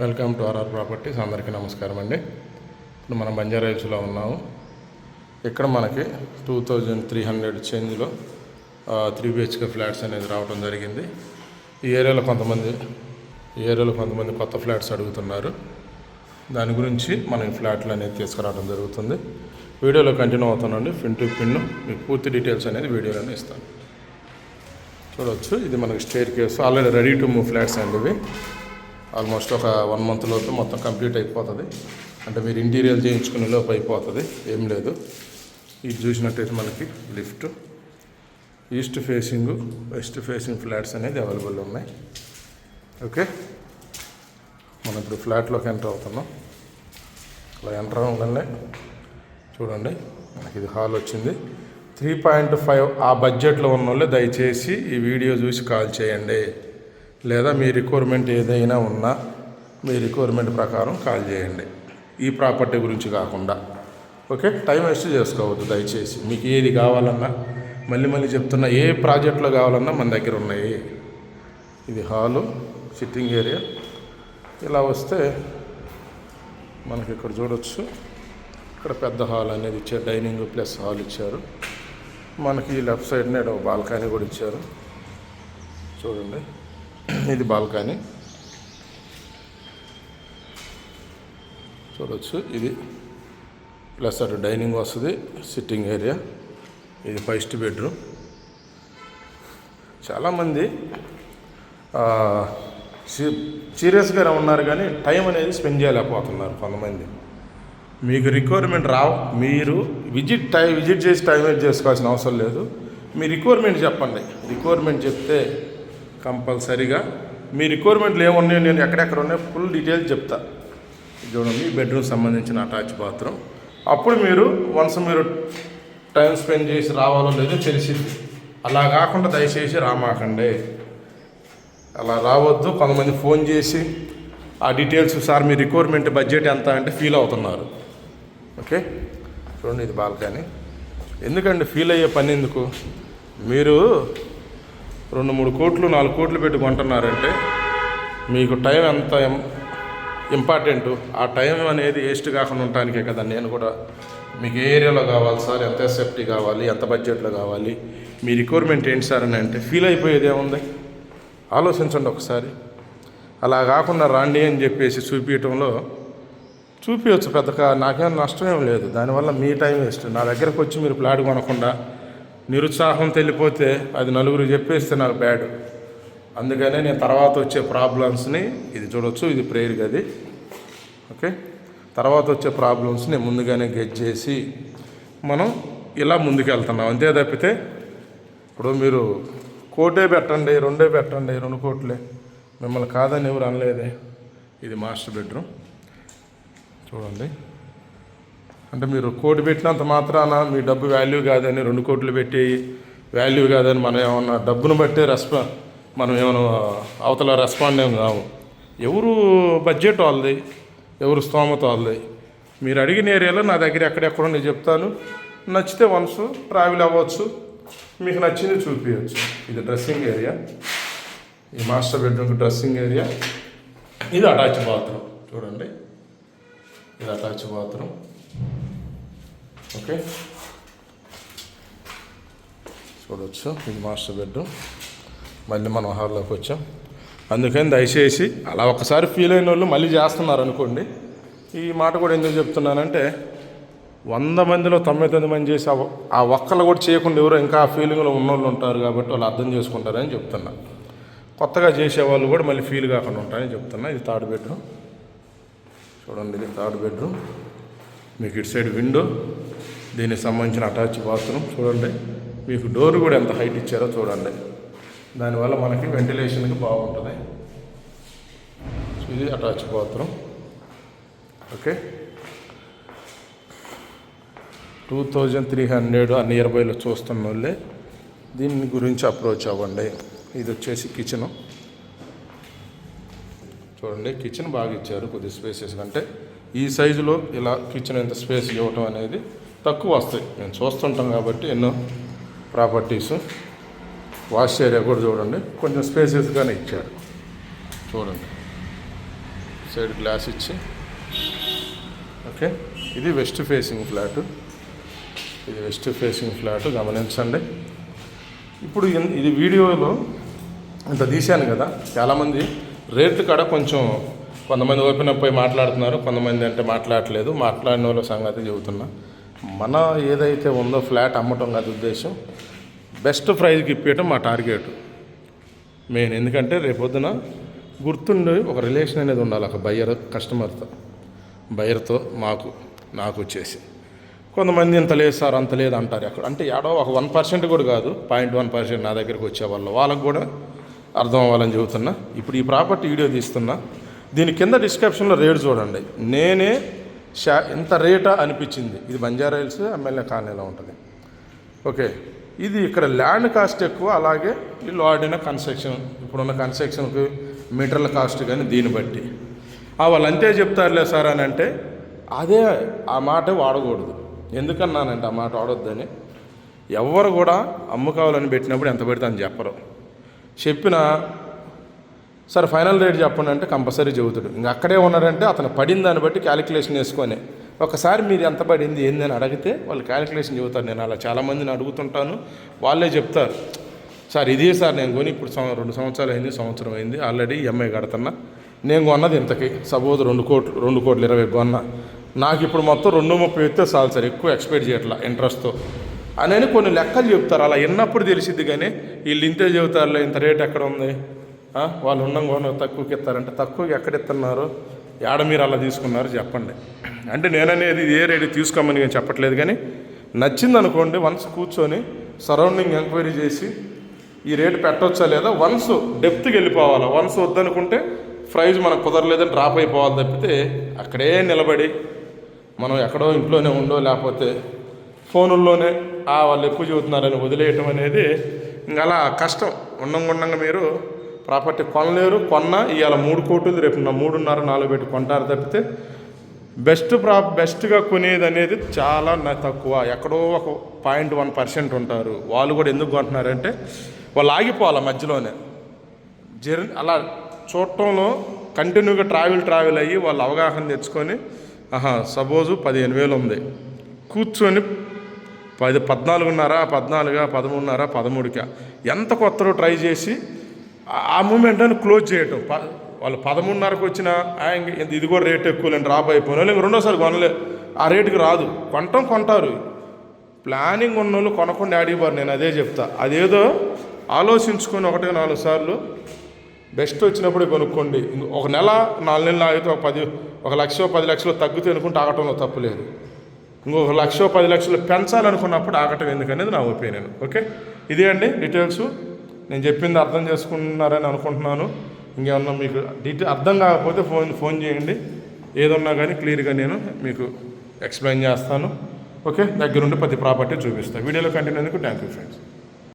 Welcome to RR properties. అందరికీ నమస్కారం అండి. ఇప్పుడు మనం బంజారా హిల్స్లో ఉన్నాము. ఇక్కడ మనకి టూ థౌజండ్ త్రీ హండ్రెడ్ చేంజ్లో త్రీ బిహెచ్కే ఫ్లాట్స్ అనేది రావడం జరిగింది. ఈ ఏరియాలో కొంతమంది ఈ ఏరియాలో కొంతమంది కొత్త ఫ్లాట్స్ అడుగుతున్నారు. దాని గురించి మనం ఈ ఫ్లాట్లు అనేది తీసుకురావడం జరుగుతుంది. వీడియోలో కంటిన్యూ అవుతానండి. పిన్ టు పిన్ మీకు పూర్తి డీటెయిల్స్ అనేది వీడియోలోనే ఇస్తాను. చూడవచ్చు ఇది మనకి staircase. Already ready to move flats అండి ఇవి. ఆల్మోస్ట్ ఒక వన్ మంత్ లోపు మొత్తం కంప్లీట్ అయిపోతుంది. అంటే మీరు ఇంటీరియర్ చేయించుకునే లోపు అయిపోతుంది. ఏం లేదు. ఇది చూసినట్టయితే మనకి lift. East facing west facing flats అనేది అవైలబుల్ ఉన్నాయి. ఓకే? మనం ఇప్పుడు ఫ్లాట్లోకి ఎంటర్ అవుతున్నాం. అలా ఎంటర్ అవ్వగానే చూడండి మనకి ఇది హాల్ వచ్చింది. త్రీ పాయింట్ ఫైవ్ ఆ బడ్జెట్లో ఉన్న వాళ్ళే దయచేసి ఈ వీడియో చూసి కాల్ చేయండి. లేదా మీ రిక్వైర్మెంట్ ఏదైనా ఉన్నా మీ రిక్వైర్మెంట్ ప్రకారం కాల్ చేయండి. ఈ ప్రాపర్టీ గురించి కాకుండా. ఓకే టైం వేస్ట్ చేసుకోవద్దు దయచేసి. మీకు ఏది కావాలన్నా మళ్ళీ మళ్ళీ చెప్తున్నా ఏ ప్రాజెక్ట్లో కావాలన్నా మన దగ్గర ఉన్నాయి. ఇది హాలు సిట్టింగ్ ఏరియా ఇలా వస్తే మనకి ఇక్కడ చూడొచ్చు. ఇక్కడ పెద్ద హాల్ అనేది ఇచ్చారు. డైనింగ్ ప్లస్ హాల్ ఇచ్చారు. మనకి లెఫ్ట్ సైడ్నే ఒక బాల్కనీ కూడా ఇచ్చారు. చూడండి. ఇది బాల్కనీ. చూడొచ్చు. ఇది ప్లస్ అటు డైనింగ్ వస్తుంది సిట్టింగ్ ఏరియా. ఇది ఫస్ట్ బెడ్రూమ్. చాలామంది సీరియస్గా ఉన్నారు కానీ టైం అనేది స్పెండ్ చేయలేకపోతున్నారు కొంతమంది. మీకు రిక్వైర్మెంట్ రా మీరు విజిట్ టై విజిట్ చేసి టైం వేస్ట్ చేసుకోవాల్సిన అవసరం లేదు. మీ రిక్వైర్మెంట్ చెప్పండి. రిక్వైర్మెంట్ చెప్తే కంపల్సరీగా. మీ రిక్వైర్మెంట్లు ఏమున్నాయో నేను ఎక్కడెక్కడ ఉన్నాయో ఫుల్ డీటెయిల్స్ చెప్తా. చూడండి చూడండి బెడ్రూమ్ సంబంధించిన అటాచ్ బాత్రూమ్ అప్పుడు మీరు వన్స్ మీరు టైం స్పెండ్ చేసి రావాలో లేదో తెలిసింది. అలా కాకుండా దయచేసి రామాకండి. అలా రావద్దు కొంతమంది ఫోన్ చేసి ఆ డీటెయిల్స్ సార్ మీ రిక్వైర్మెంట్ బడ్జెట్ ఎంత? అంటే ఫీల్ అవుతున్నారు. ఓకే చూడండి ఇది బాల్కనీ. ఎందుకండి ఫీల్ అయ్యే పని ఎందుకు? మీరు రెండు మూడు కోట్లు నాలుగు కోట్లు పెట్టి కొంటున్నారంటే మీకు టైం ఎంత ఇంపార్టెంట్? ఆ టైం అనేది వేస్ట్ కాకుండా ఉండటానికే కదా. నేను కూడా మీకు ఏ ఏరియాలో కావాలి సార్ ఎంత సేఫ్టీ కావాలి ఎంత బడ్జెట్లో కావాలి మీ రిక్వైర్మెంట్ ఏంటి సార్ అని అంటే ఫీల్ అయిపోయేది ఏముంది? ఆలోచించండి ఒకసారి. అలా కాకుండా రాండి అని చెప్పేసి చూపించడంలో చూపించచ్చు పెద్దగా. నాకేం నష్టం ఏం లేదు. దానివల్ల మీ టైం వేస్ట్. నా దగ్గరకు వచ్చి మీరు ప్లాట్ కొనకుండా నిరుత్సాహం తెలిపోతే అది నలుగురు చెప్పేస్తే నాకు బ్యాడ్. అందుకనే నేను తర్వాత వచ్చే ప్రాబ్లమ్స్ని ఇది చూడొచ్చు ఇది ప్రేయర్ గది. ఓకే? తర్వాత వచ్చే ప్రాబ్లమ్స్ని ముందుగానే గెట్ చేసి మనం ఇలా ముందుకెళ్తున్నాం. అంతే తప్పితే ఇప్పుడు మీరు కోటే పెట్టండి రెండే పెట్టండి రెండు కోట్లే. మిమ్మల్ని కాదని ఎవరు అనలేదే. ఇది మాస్టర్ బెడ్రూమ్. చూడండి. అంటే మీరు కోటి పెట్టినంత మాత్రాన మీ డబ్బు వాల్యూ కాదని రెండు కోట్లు పెట్టి వాల్యూ కాదని మనం ఏమన్నా డబ్బును బట్టే రెస్పా మనం ఏమైనా అవతల రెస్పాండ్ ఏం కావు. ఎవరు బడ్జెట్ వాళ్ళది ఎవరు స్తోమత వాళ్ళది. మీరు అడిగిన ఏరియాలో నా దగ్గర ఎక్కడెక్కడో నేను చెప్తాను. నచ్చితే వన్స్ ట్రావెల్ అవ్వచ్చు. మీకు నచ్చింది చూపించవచ్చు ఇది డ్రెస్సింగ్ ఏరియా ఈ మాస్టర్ బెడ్రూమ్ డ్రెస్సింగ్ ఏరియా ఇది అటాచ్ బాత్రూమ్ చూడండి. ఇది అటాచ్ బాత్రూమ్ ఓకే చూడవచ్చు ఇది మాస్టర్ బెడ్రూమ్ మళ్ళీ మనం హాల్లోకి వచ్చాం. అందుకని దయచేసి అలా ఒకసారి ఫీల్ అయిన వాళ్ళు మళ్ళీ చేస్తున్నారు అనుకోండి. ఈ మాట కూడా ఎందుకు చెప్తున్నానంటే వంద మందిలో తొంభై తొమ్మిది మంది చేసి ఆ- ఆ ఒక్కళ్ళు కూడా చేయకుండా ఎవరో ఇంకా ఆ ఫీలింగ్లో ఉన్నోళ్ళు ఉంటారు కాబట్టి వాళ్ళు అర్థం చేసుకుంటారని చెప్తున్నా. కొత్తగా చేసేవాళ్ళు కూడా మళ్ళీ ఫీల్ కాకుండా ఉంటారని చెప్తున్నా. ఇది థర్డ్ బెడ్రూమ్ చూడండి ఇది థర్డ్ బెడ్రూమ్ మీకు ఇటు సైడ్ విండో దీనికి సంబంధించిన అటాచ్ బాత్రూమ్ చూడండి. మీకు డోర్ కూడా ఎంత హైట్ ఇచ్చారో చూడండి. దానివల్ల మనకి వెంటిలేషన్కి బాగుంటుంది. ఇది attach bathroom. Okay. Two thousand three hundred ఆ నియర్ బైలో చూస్తున్న వాళ్ళే దీని గురించి అప్రోచ్ అవ్వండి. ఇది వచ్చేసి కిచెన్. చూడండి కిచెన్ బాగా ఇచ్చారు కొద్ది స్పేసెస్ కంటే. ఈ సైజులో ఇలా కిచెన్ ఎంత స్పేస్ ఇవ్వటం అనేది తక్కువ వస్తాయి. మేము చూస్తుంటాం కాబట్టి ఎన్నో ప్రాపర్టీస్. వాష్ ఏరియా కూడా చూడండి. కొంచెం స్పేసెస్గానే ఇచ్చారు. చూడండి. సైడ్ గ్లాస్ ఇచ్చి. ఓకే ఇది వెస్ట్ ఫేసింగ్ ఫ్లాట్ ఇది వెస్ట్ ఫేసింగ్ ఫ్లాట్ గమనించండి. ఇప్పుడు ఇది వీడియోలో ఇంత తీశాను కదా. చాలామంది రేట్లు కాడ కొంచెం కొంతమంది ఓపెన్ అప్ అయి మాట్లాడుతున్నారు కొంతమంది అంటే మాట్లాడట్లేదు. మాట్లాడిన వాళ్ళ సంగతి చెబుతున్నా. మన ఏదైతే ఉందో ఫ్లాట్ అమ్మటం కాదు ఉద్దేశం. బెస్ట్ ప్రైజ్కి ఇప్పేయటం మా టార్గెట్. మెయిన్ ఎందుకంటే రేపొద్దున గుర్తుండి ఒక రిలేషన్ అనేది ఉండాలి ఒక బయ్యర్ కస్టమర్తో. బయ్యర్తో మాకు నాకు వచ్చేసి. కొంతమంది ఇంత లేదు సార్ అంత లేదు అంటారు అక్కడ అంటే ఏడో ఒక వన్ పర్సెంట్ కూడా కాదు. పాయింట్ వన్ పర్సెంట్ నా దగ్గరికి వచ్చేవాళ్ళు వాళ్ళకు కూడా అర్థం అవ్వాలని చెబుతున్నా. ఇప్పుడు ఈ ప్రాపర్టీ వీడియో తీస్తున్నా. దీని కింద డిస్క్రిప్షన్లో రేటు చూడండి. నేనే షా ఇంత రేటా అనిపించింది. ఇది బంజారా హిల్స్ ఎమ్మెల్యే కాలనీలో ఉంటుంది. ఓకే. ఇది ఇక్కడ ల్యాండ్ కాస్ట్ ఎక్కువ అలాగే వీళ్ళు ఆడిన కన్స్ట్రక్షన్ ఇప్పుడున్న కన్స్ట్రక్షన్కి మీటర్ల కాస్ట్ కానీ దీన్ని బట్టి. ఆ వాళ్ళు అంతే చెప్తారులే సార్ అని అంటే అదే ఆ మాట వాడకూడదు. ఎందుకన్నానంటే ఆ మాట వాడొద్దని. ఎవరు కూడా అమ్ముకోవాలని పెట్టినప్పుడు ఎంత పెడితే అని చెప్పరు. చెప్పిన సరే ఫైనల్ రేట్ చెప్పండి అంటే కంపల్సరీ చెబుతాడు. ఇంకా అక్కడే ఉన్నారంటే అతను పడిన దాన్ని బట్టి క్యాలిక్యులేషన్ వేసుకొని ఒకసారి మీరు ఎంత పడింది ఏంది అని అడిగితే వాళ్ళు క్యాలిక్యులేషన్ చెబుతారు. నేను అలా చాలామందిని అడుగుతుంటాను. వాళ్ళే చెప్తారు. సార్ ఇదే సార్ నేను కొని ఇప్పుడు రెండు సంవత్సరాలు అయింది సంవత్సరం అయింది ఆల్రెడీ ఎంఐ కడుతున్నా. నేను కొన్నది ఇంతకి సపోజ్ రెండు కోట్లు రెండు కోట్లు ఇరవై కొన్నా. నాకు ఇప్పుడు మొత్తం రెండు ముప్పై వస్తే చాలు సార్ ఎక్కువ ఎక్స్పెక్ట్ చేయట్లా ఇంట్రెస్ట్తో అనేది కొన్ని లెక్కలు చెప్తారు. అలా విన్నప్పుడు తెలిసిద్ది కానీ వీళ్ళు ఇంతే చెబుతారులే ఇంత రేట్ ఎక్కడ ఉంది? వాళ్ళు ఉన్న కూడా తక్కువకి ఇస్తారంటే తక్కువకి ఎక్కడ ఇస్తున్నారు ఏడ మీరు అలా తీసుకున్నారు చెప్పండి. అంటే నేననేది ఏ రేటు తీసుకోమని నేను చెప్పట్లేదు కానీ నచ్చింది అనుకోండి వన్స్ కూర్చొని సరౌండింగ్ ఎంక్వైరీ చేసి ఈ రేటు పెట్టవచ్చా లేదా? వన్స్ డెప్త్కి వెళ్ళిపోవాలి? వన్స్ వద్దనుకుంటే ప్రైజ్ మనకు కుదరలేదని డ్రాప్ అయిపోవాలి తప్పితే అక్కడే నిలబడి మనం ఎక్కడో ఇంట్లోనే ఉండో లేకపోతే ఫోనుల్లోనే ఆ వాళ్ళు ఎక్కువ చెబుతున్నారని వదిలేయటం అనేది ఇంకా అలా కష్టం. ఉండంగా మీరు ప్రాపర్టీ కొనలేరు కొన్న ఇవాళ మూడు కోట్లు రేపు మూడున్నర నాలుగు పెట్టి కొంటారు తప్పితే బెస్ట్ ప్రా బెస్ట్గా కొనేది అనేది చాలా తక్కువ. ఎక్కడో ఒక పాయింట్ వన్ పర్సెంట్ ఉంటారు. వాళ్ళు కూడా ఎందుకు కొంటున్నారంటే వాళ్ళు ఆగిపోవాలి మధ్యలోనే. జర్నీ అలా చూడటంలో కంటిన్యూగా ట్రావెల్ ట్రావెల్ అయ్యి వాళ్ళు అవగాహన తెచ్చుకొని ఆహా సపోజు పదిహేను వేలు ఉంది. కూర్చొని పది పద్నాలుగున్నర పద్నాలుగా పదమూడున్నర పదమూడుగా ఎంత కొత్తలో ట్రై చేసి ఆ- మూమెంట్ అని క్లోజ్ చేయటం. ప వాళ్ళు పదమూడున్నరకు వచ్చిన ఇది- కూడా రేట్ ఎక్కువ నేను డ్రాప్ ఇంక రెండోసారి కొనలే. ఆ రేటుకి రాదు. కొంటం కొంటారు. ప్లానింగ్ ఉన్న వాళ్ళు కొనకుండా అడిగిపోరు నేను అదే చెప్తా. అదేదో ఆలోచించుకొని ఒకటి నాలుగు సార్లు బెస్ట్ వచ్చినప్పుడే కొనుక్కోండి. ఒక నెల నాలుగు నెలలు ఆగితే ఒక పది ఒక లక్ష పది లక్షలు తగ్గుతూ అనుకుంటే ఆగటంలో తప్పులేదు ఇంకొక లక్ష పది లక్షలు పెంచాలనుకున్నప్పుడు ఆగటం ఎందుకనేది నా ఒపీనియన్. ఓకే? ఇదే అండి డీటెయిల్స్. నేను చెప్పింది అర్థం చేసుకుంటున్నారని అనుకుంటున్నాను. ఇంకేమన్నా మీకు డీటెయిల్ అర్థం కాకపోతే ఫోన్ ఫోన్ చేయండి. ఏదన్నా కానీ క్లియర్గా నేను మీకు ఎక్స్ప్లెయిన్ చేస్తాను. ఓకే? దగ్గరుండి ప్రతి ప్రాపర్టీ చూపిస్తాను వీడియోలో కంటిన్యూ అందుకు థ్యాంక్ యూ ఫ్రెండ్స్.